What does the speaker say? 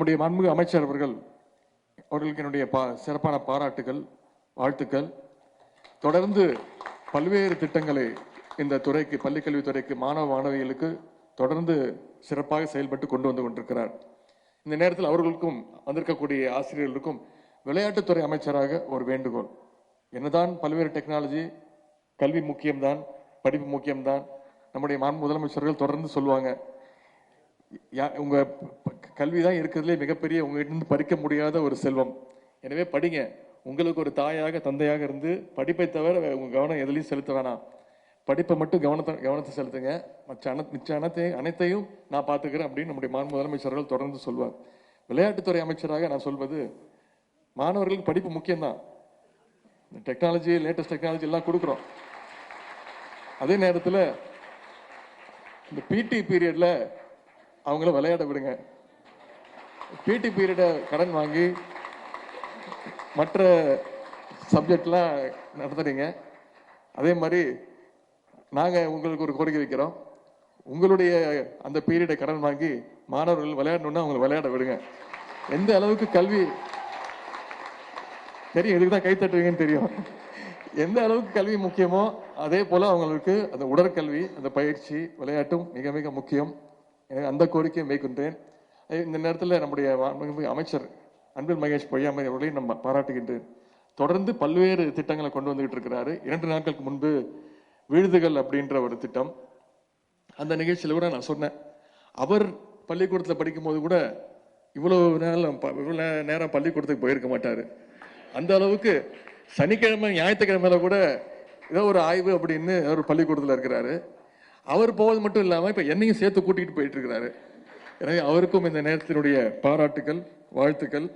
நம்முடைய மாண்புமிகு அமைச்சர் அவர்கள் அவர்களுக்கு என்னுடைய பா சிறப்பான பாராட்டுகள் வாழ்த்துக்கள். தொடர்ந்து பல்வேறு திட்டங்களை இந்த துறைக்கு பள்ளிக்கல்வித்துறைக்கு மாணவ மாணவிகளுக்கு தொடர்ந்து சிறப்பாக செயல்பட்டு கொண்டு வந்து கொண்டிருக்கிறார். இந்த நேரத்தில் அவர்களுக்கும் வந்திருக்கக்கூடிய ஆசிரியர்களுக்கும் விளையாட்டுத்துறை அமைச்சராக ஒரு வேண்டுகோள். என்னதான் பல்வேறு டெக்னாலஜி கல்வி முக்கியம்தான் படிப்பு முக்கியம்தான் நம்முடைய மாண்பு முதலமைச்சர்கள் தொடர்ந்து சொல்லுவாங்க யா- கல்வி தான் இருக்கிறதுலே மிகப்பெரிய உங்ககிட்ட இருந்து பறிக்க முடியாத ஒரு செல்வம். எனவே படிங்க. உங்களுக்கு ஒரு தாயாக தந்தையாக இருந்து படிப்பை தவிர உங்கள் கவனம் எதுலையும் செலுத்த வேணாம். படிப்பை மட்டும் கவனத்தை கவனத்தை செலுத்துங்க. மற்ற அன மிச்ச அனைத்தையும் அனைத்தையும் நான் பார்த்துக்கிறேன் அப்படின்னு நம்முடைய மாண்பு முதலமைச்சர்கள் தொடர்ந்து சொல்வார். விளையாட்டுத்துறை அமைச்சராக நான் சொல்வது மாணவர்களுக்கு படிப்பு முக்கியம்தான். டெக்னாலஜி லேட்டஸ்ட் டெக்னாலஜி எல்லாம் கொடுக்குறோம். அதே நேரத்தில் இந்த பிடி பீரியடில் அவங்கள விளையாட விடுங்க. பிடி பீரியடை கடன் வாங்கி மற்ற சப்ஜெக்ட்லாம் நடத்துறீங்க. அதே மாதிரி நாங்கள் உங்களுக்கு ஒரு கோரிக்கை வைக்கிறோம். உங்களுடைய அந்த பீரியடை கடன் வாங்கி மாணவர்கள் விளையாடணும்னா அவங்களை விளையாட விடுங்க. எந்த அளவுக்கு கல்வி தெரியும்? இதுக்கு தான் கைத்தட்டுவீங்கன்னு தெரியும். எந்த அளவுக்கு கல்வி முக்கியமோ அதே போல் அவங்களுக்கு அந்த உடற்கல்வி அந்த பயிற்சி விளையாட்டும் மிக மிக முக்கியம். அந்த கோரிக்கையை மேற்கொண்டேன். இந்த நேரத்தில் நம்முடைய அமைச்சர் அன்பில் மகேஷ் பொய்யாமை அவர்களையும் நம்ம பாராட்டுகின்றேன். தொடர்ந்து பல்வேறு திட்டங்களை கொண்டு வந்துகிட்டு இருக்கிறாரு. இரண்டு நாட்களுக்கு முன்பு விழுதுகள் அப்படின்ற ஒரு திட்டம். அந்த நிகழ்ச்சியில் கூட நான் சொன்னேன். அவர் பள்ளிக்கூடத்தில் படிக்கும்போது கூட இவ்வளோ நேரம் இவ்வளோ நேரம் பள்ளிக்கூடத்துக்கு போயிருக்க மாட்டார். அந்த அளவுக்கு சனிக்கிழமை ஞாயிற்றுக்கிழமையில கூட ஏதோ ஒரு ஆய்வு அப்படின்னு ஒரு பள்ளிக்கூடத்தில் இருக்கிறாரு. அவர் போவது மட்டும் இல்லாமல் இப்போ என்னையும் சேர்த்து கூட்டிகிட்டு போயிட்டு இருக்கிறாரு. எனவே அவருக்கும் இந்த நேரத்தினுடைய பாராட்டுகள் வாழ்த்துக்கள்.